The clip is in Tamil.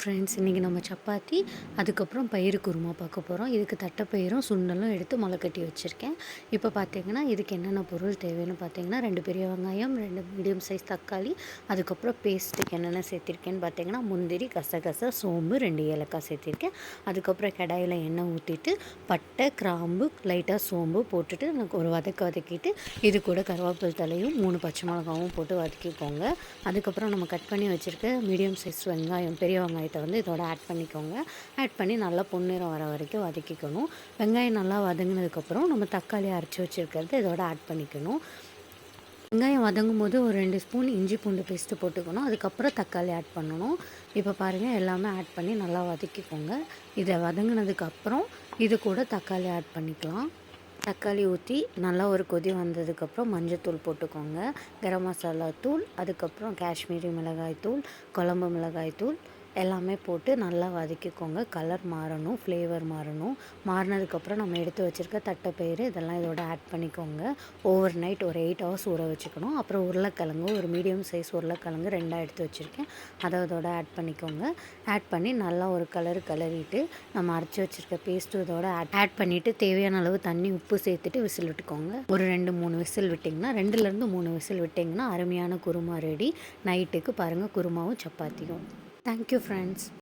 ஃப்ரெண்ட்ஸ் இன்றைக்கி நம்ம சப்பாத்தி அதுக்கப்புறம் பயிறு குருமா பார்க்க போகிறோம் இதுக்கு தட்டைப்பயிரும் சுண்டலும் எடுத்து முளை கட்டி வச்சுருக்கேன். இப்போ பார்த்தீங்கன்னா இதுக்கு என்னென்ன பொருள் தேவைன்னு பார்த்தீங்கன்னா ரெண்டு பெரிய வெங்காயம் ரெண்டு மீடியம் சைஸ் தக்காளி அதுக்கப்புறம் பேஸ்ட்டுக்கு என்னென்ன சேர்த்திருக்கேன்னு பார்த்தீங்கன்னா முந்திரி கசகச சோம்பு ரெண்டு ஏலக்காய் சேர்த்திருக்கேன். அதுக்கப்புறம் கடாயில் எண்ணெய் ஊற்றிட்டு பட்டை கிராம்பு லைட்டாக சோம்பு போட்டுட்டு எனக்கு ஒரு வதக்க வதக்கிட்டு இது கூட கருவேப்பிலை தலையும் மூணு பச்சை மிளகாவும் போட்டு வதக்கிக்கோங்க. அதுக்கப்புறம் நம்ம கட் பண்ணி வச்சுருக்க மீடியம் சைஸ் வெங்காயம் பெரிய வெங்காயம் வெங்காயத்தை வந்து இதோட ஆட் பண்ணிக்கோங்க. ஆட் பண்ணி நல்லா பொன்னிறம் வர வரைக்கும் வதக்கிக்கணும். வெங்காயம் நல்லா வதங்கினதுக்கப்புறம் நம்ம தக்காளி அரைச்சி வச்சுருக்கிறது இதோட ஆட் பண்ணிக்கணும். வெங்காயம் வதங்கும் போது ஒரு ரெண்டு ஸ்பூன் இஞ்சி பூண்டு பேஸ்ட்டு போட்டுக்கணும். அதுக்கப்புறம் தக்காளி ஆட் பண்ணணும். இப்போ பாருங்கள் எல்லாமே ஆட் பண்ணி நல்லா வதக்கிக்கோங்க. இதை வதங்கினதுக்கப்புறம் இது கூட தக்காளி ஆட் பண்ணிக்கலாம். தக்காளி ஊற்றி நல்லா ஒரு கொதி வந்ததுக்கப்புறம் மஞ்சத்தூள் போட்டுக்கோங்க. கரம் மசாலா தூள் அதுக்கப்புறம் காஷ்மீரி மிளகாய் தூள் குழம்பு மிளகாய் தூள் எல்லாமே போட்டு நல்லா வதக்கிக்கோங்க. கலர் மாறணும் ஃப்ளேவர் மாறணும். மாறினதுக்கப்புறம் நம்ம எடுத்து வச்சுருக்க தட்டைப்பயிறு இதெல்லாம் இதோட ஆட் பண்ணிக்கோங்க. ஓவர் நைட் ஒரு எயிட் ஹவர்ஸ் ஊற வச்சுக்கணும். அப்புறம் உருளைக்கிழங்கு ஒரு மீடியம் சைஸ் உருளைக்கிழங்கு ரெண்டாக எடுத்து வச்சுருக்கேன். அதை இதோட ஆட் பண்ணிக்கோங்க. ஆட் பண்ணி நல்லா ஒரு கலர் கலரிட்டு நம்ம அரைச்சி வச்சுருக்க பேஸ்ட்டு இதோட ஆட் ஆட் பண்ணிவிட்டு தேவையான அளவு தண்ணி உப்பு சேர்த்துட்டு விசில் விட்டுக்கோங்க. ஒரு ரெண்டு மூணு விசில் விட்டிங்கன்னா ரெண்டுலேருந்து மூணு விசில் விட்டிங்கன்னா அருமையான குருமா ரெடி நைட்டுக்கு பாருங்கள் குருமாவும் சப்பாத்தியும். Thank you friends